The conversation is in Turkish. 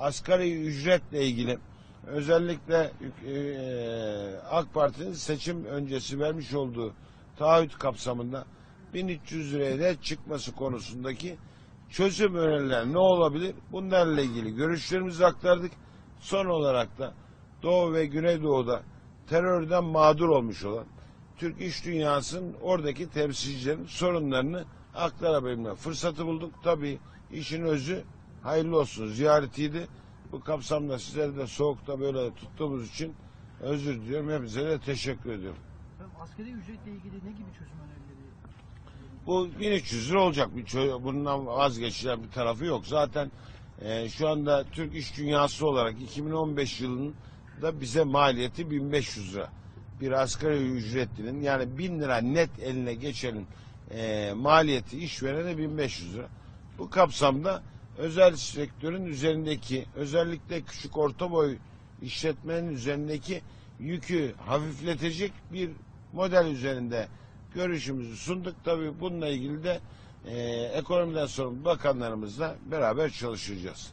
asgari ücretle ilgili özellikle e, AK Parti'nin seçim öncesi vermiş olduğu taahhüt kapsamında 1300 liraya net çıkması konusundaki çözüm öneriler ne olabilir? Bunlarla ilgili görüşlerimizi aktardık. Son olarak da Doğu ve Güneydoğu'da terörden mağdur olmuş olan Türk iş dünyasının oradaki temsilcilerin sorunlarını aktarabilme fırsatı bulduk. Tabii işin özü hayırlı olsun ziyaretiydi. Bu kapsamda sizleri de soğukta böyle tuttuğumuz için özür diliyorum. Hepinize de teşekkür ediyorum. Efendim asgari ücretle ilgili ne gibi çözüm önerileri? Bu 1300 lira olacak bir çö- bundan vazgeçilen bir tarafı yok. Zaten e, şu anda Türk İş Dünyası olarak 2015 yılının da bize maliyeti 1500 lira. Bir asgari ücretlinin yani 1000 lira net eline geçenin e, maliyeti işverene 1500 lira. Bu kapsamda özel sektörün üzerindeki özellikle küçük orta boy işletmenin üzerindeki yükü hafifletecek bir model üzerinde görüşümüzü sunduk. Tabii bununla ilgili de e, ekonomiden sorumlu bakanlarımızla beraber çalışacağız.